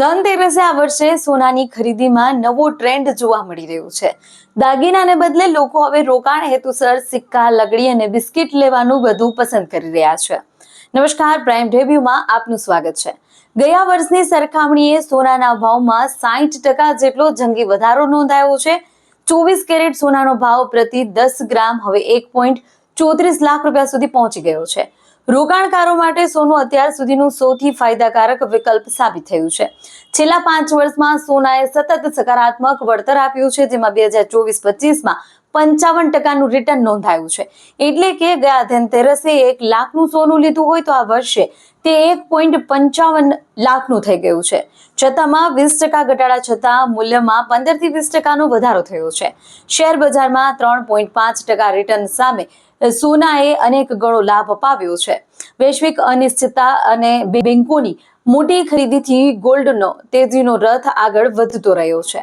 ધનતેરસે આ વર્ષે સોનાની ખરીદીમાં નવો ટ્રેન્ડ જોવા મળી રહ્યો છે. દાગીનાને બદલે લોકો હવે રોકાણ હેતુસર સિક્કા, લગડી અને બિસ્કિટ લેવાનું વધુ પસંદ કરી રહ્યા છે. નમસ્કાર, પ્રાઇમ ડેબ્યુમાં આપનું સ્વાગત છે. ગયા વર્ષની સરખામણીએ સોનાના ભાવમાં સાહીઠ ટકા જેટલો જંગી વધારો નોંધાયો છે. ચોવીસ કેરેટ સોનાનો ભાવ પ્રતિ દસ ગ્રામ હવે એક પોઈન્ટ ચોત્રીસ લાખ રૂપિયા સુધી પહોંચી ગયો છે. રોકાણકારો માટે સોનું અત્યાર સુધીનું સૌથી ફાયદાકારક વિકલ્પ સાબિત થયું છે. છેલ્લા પાંચ વર્ષમાં સોનાએ સતત સકારાત્મક વળતર આપ્યું છે, જેમાં બે હજાર ચોવીસ પચીસમાં પંચાવન ટકાનું રિટર્ન નોંધાયું છે. એટલે કે ગયા ધનતેરસે એક લાખનું સોનું લીધું હોય તો આ વર્ષે તે એક પોઈન્ટ પંચાવન લાખનું થઈ ગયું છે. છતાંમાં વીસ ટકા ઘટાડા છતાં મૂલ્યમાં પંદરથી વીસ ટકાનો વધારો થયો છે. શેર બજારમાં ત્રણ પોઈન્ટ પાંચ ટકા રિટર્ન સામે સોનાએ અનેક ગણો લાભ અપાવ્યો છે. વૈશ્વિક અનિશ્ચિતતા અને બેંકોની મોટી ખરીદીથી ગોલ્ડનો તેજીનો રથ આગળ વધતો રહ્યો છે.